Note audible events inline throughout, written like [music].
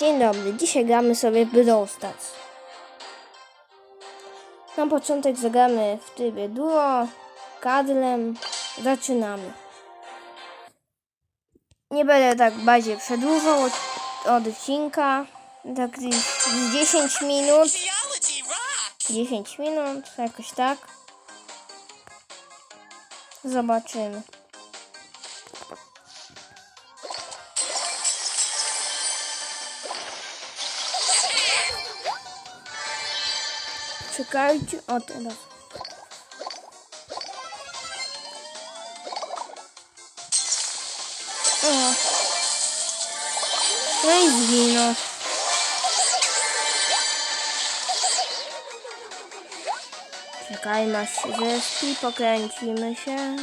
Dzień dobry, dzisiaj gramy sobie Brawl Stars. Na początek zagramy w trybie duo, kadlem. Zaczynamy. Nie będę tak bardziej przedłużał od, od odcinka. Tak gdzieś z 10 minut. Geology rock! 10 minut, jakoś tak. Zobaczymy. Czekajcie, o teraz. O. No i zginął. Czekajmy aż się zespi, pokręcimy się.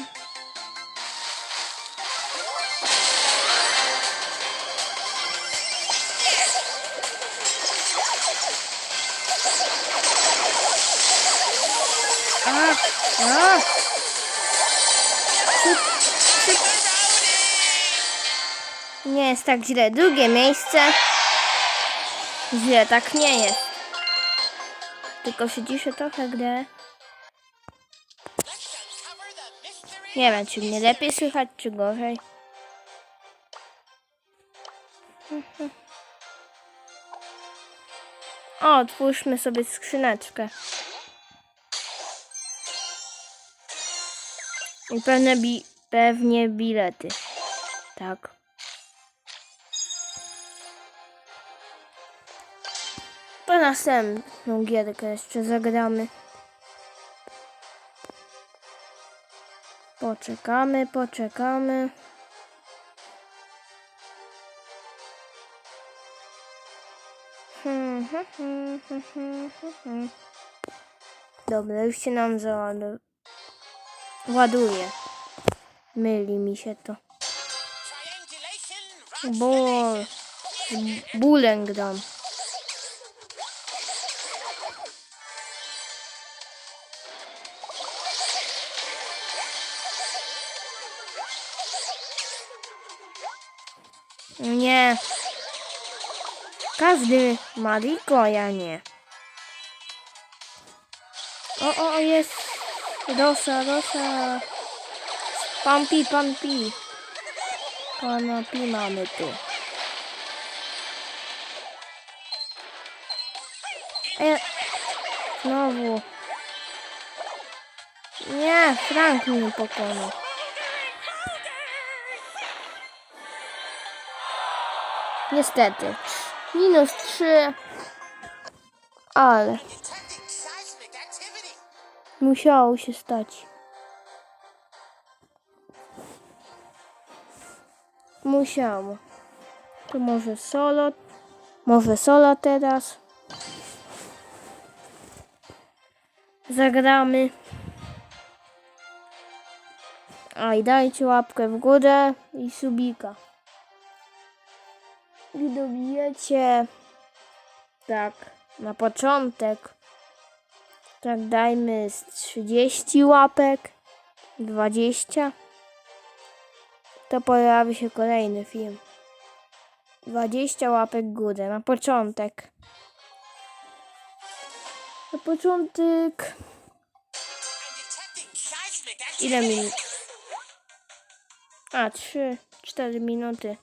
Nie jest tak źle. Drugie miejsce. Źle tak nie jest. Tylko się ciszę trochę, gdy... Nie wiem, czy mnie lepiej słychać, czy gorzej. [laughs] O, otwórzmy sobie skrzyneczkę. I pewne bi pewnie bilety. Tak. Po następną gierkę jeszcze zagramy. Poczekamy, poczekamy. Hmm, hmm, hmm. Dobra, już się nam załaduje. Ładuje. Myli mi się to. Bo z bólem gram. Nie. Każdy ma a ja nie. O, o, jest. Rosa, Rosa. Pampi, pampi. Pana pi mamy tu. E, znowu. Nie, Frank mnie pokonał. Niestety. Minus 3. Ale. Musiało się stać. Musiało. To może solo. Może solo teraz. Zagramy. A i dajcie łapkę w górę i subika. I dobijecie tak na początek. Tak dajmy z 30 łapek. 20. To pojawi się kolejny film. 20 łapek górę na początek. Na początek. Ile minut? A, 3, 4 minuty.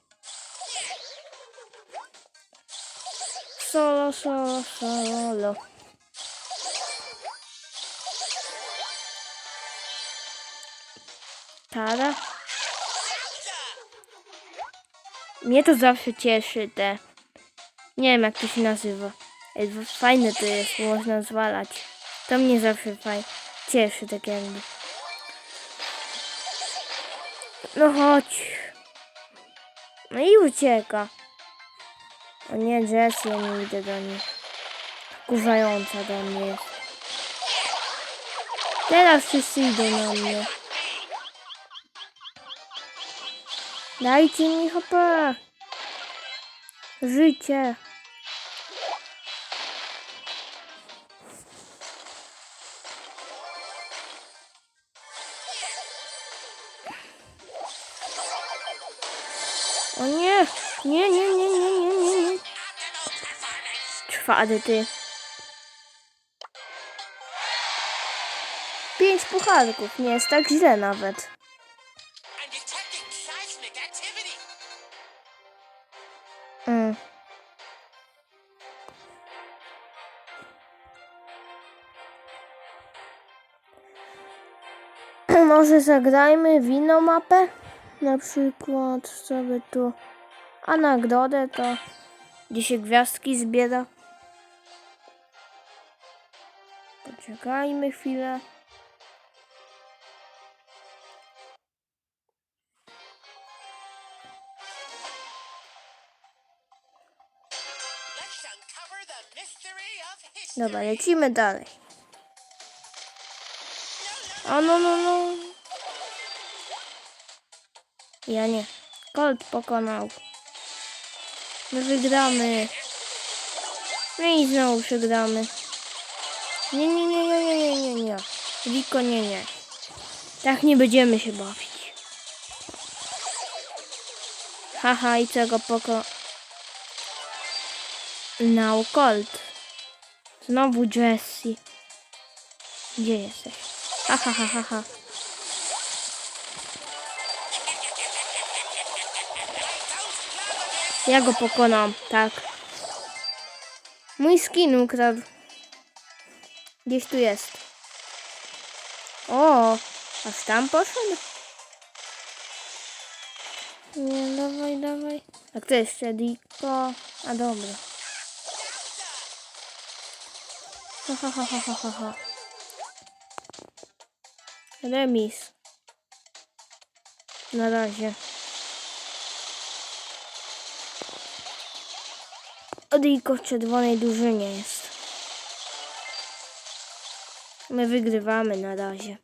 Solo, solo, solo. Tara? Mnie to zawsze cieszy te. Nie wiem jak to się nazywa. Fajne to jest, można zwalać. To mnie zawsze fajnie cieszy tak jakby. No chodź. No i ucieka. O nie, Jessie, ja nie idę do niej. Kurzająca do mnie jest. Teraz wszyscy idą na mnie. Dajcie mi hopę. Życie. O nie, nie, nie, nie, nie, nie, nie, nie. krwady, ty. Pięć pucharków, nie jest tak źle nawet. Mm. [clears throat] Może zagrajmy w inną mapę? Na przykład sobie tu. A nagrodę to gdzie się gwiazdki zbiera. Poczekajmy chwilę. Dobra, lecimy dalej. O no no no. Ja nie. Colt pokonał. My wygramy. My i znowu przegramy. Nie, nie, nie, nie, nie, nie, nie, nie. Wiko, nie, nie. Tak nie będziemy się bawić. Haha, i czego poko... Now Colt. Znowu Jessie. Gdzie jesteś? Ha, ha, ha, ha, ha. Ja go pokonam, tak. Mój skin ukradł. Gdzieś tu jest. O, aż tam poszedł? Nie, dawaj, dawaj. A kto jeszcze? Diko? A dobra. Ha, ha, ha. Remis. Na razie. Odejko w czerwonej drużynie jest. My wygrywamy na razie.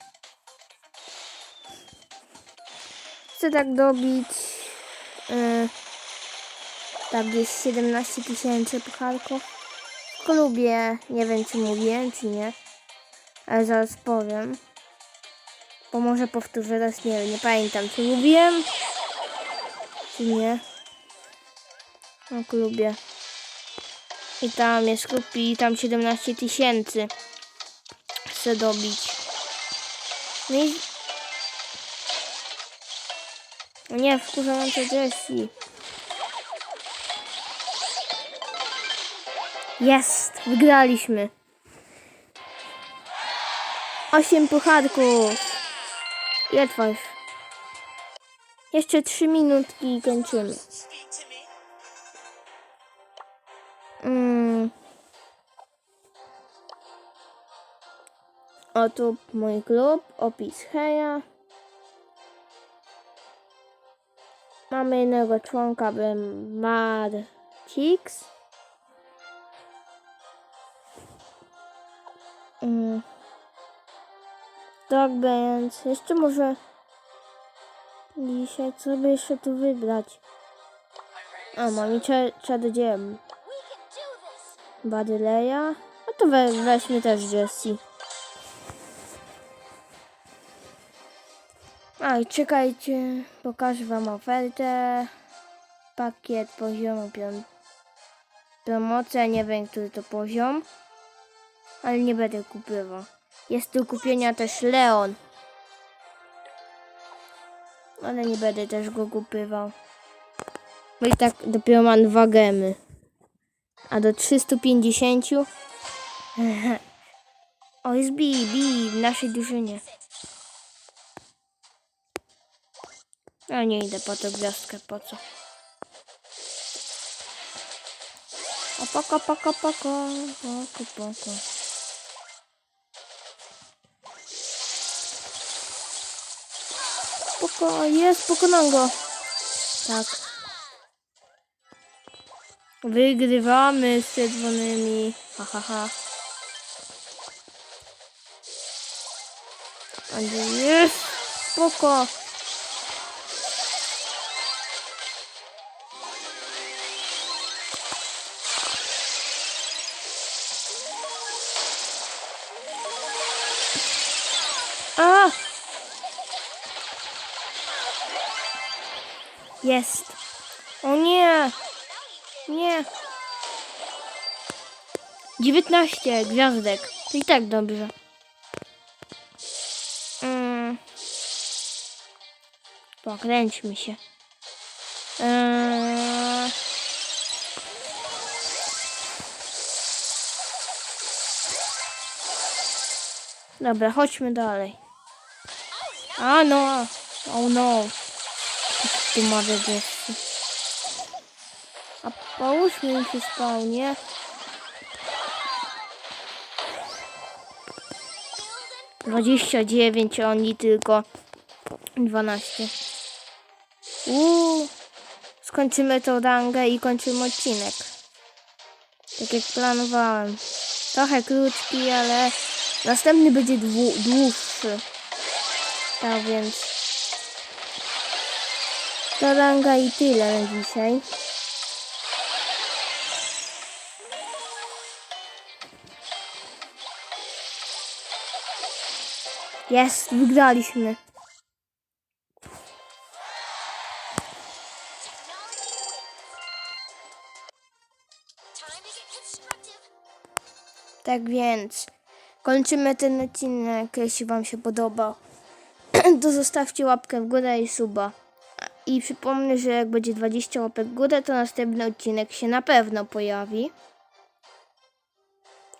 Chcę tak dobić yy, tak gdzieś 17 tysięcy pucharków. Klubie, nie wiem czy mówiłem czy nie, ale zaraz powiem. Bo może powtórzę raz, nie wiem, nie pamiętam czy mówiłem, czy nie. O klubie. I tam jest klub i tam 17 tysięcy chcę dobić. No i... O nie, wkurzające Jessie. Jest, wygraliśmy. Osiem pucharków. Trwasz? Jeszcze trzy minutki i kończymy. Mm. O tu mój klub, opis Heja. Mamy jednego członka, bym Marcix. Mm. Tak więc jeszcze może dzisiaj co by jeszcze tu wybrać? A, mam i cza- czarodziejem. Badyleja. No to we, weźmy też Jessie. A i czekajcie, pokażę wam ofertę. Pakiet poziomu piąt. Promocja, nie wiem który to poziom. Ale nie będę kupywał. Jest do kupienia też Leon. Ale nie będę też go kupywał. Bo i tak dopiero mam dwa gemy. A do 350? [laughs] o, jest Bi w naszej drużynie. Ja nie idę po tę gwiazdkę, po co? O, poko, poko, poko, poko, poko. Poko, jest, pokonam go. Tak. Wygrywamy z czerwonymi. Ha, ha, ha. Jest! Spoko! A! Jest! O nie! Nie! 19 gwiazdek. To i tak dobrze. Mm. Pokręćmy się. Eee... Dobra, chodźmy dalej. A no, oh no. Tu ma jeszcze. A połóżmy im się spał, nie? Dwadzieścia dziewięć, a oni tylko dwanaście. Uuu, skończymy tą rangę i kończymy odcinek. Tak jak planowałem. Trochę krótki, ale następny będzie dwu, dłuższy. Tak więc. To ranga i tyle na dzisiaj. Jest, wygraliśmy. Tak więc kończymy ten odcinek. Jeśli Wam się podobał, [clears throat] to zostawcie łapkę w górę i suba. I przypomnę, że jak będzie 20 łapek górę, to następny odcinek się na pewno pojawi.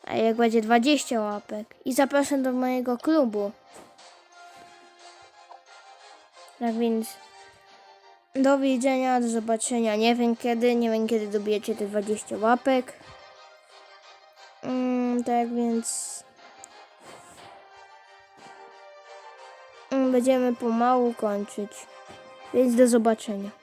A jak będzie 20 łapek. I zapraszam do mojego klubu. Tak więc do widzenia, do zobaczenia. Nie wiem kiedy, nie wiem kiedy dobijecie te 20 łapek. Mm, tak więc mm, będziemy pomału kończyć. Więc do zobaczenia.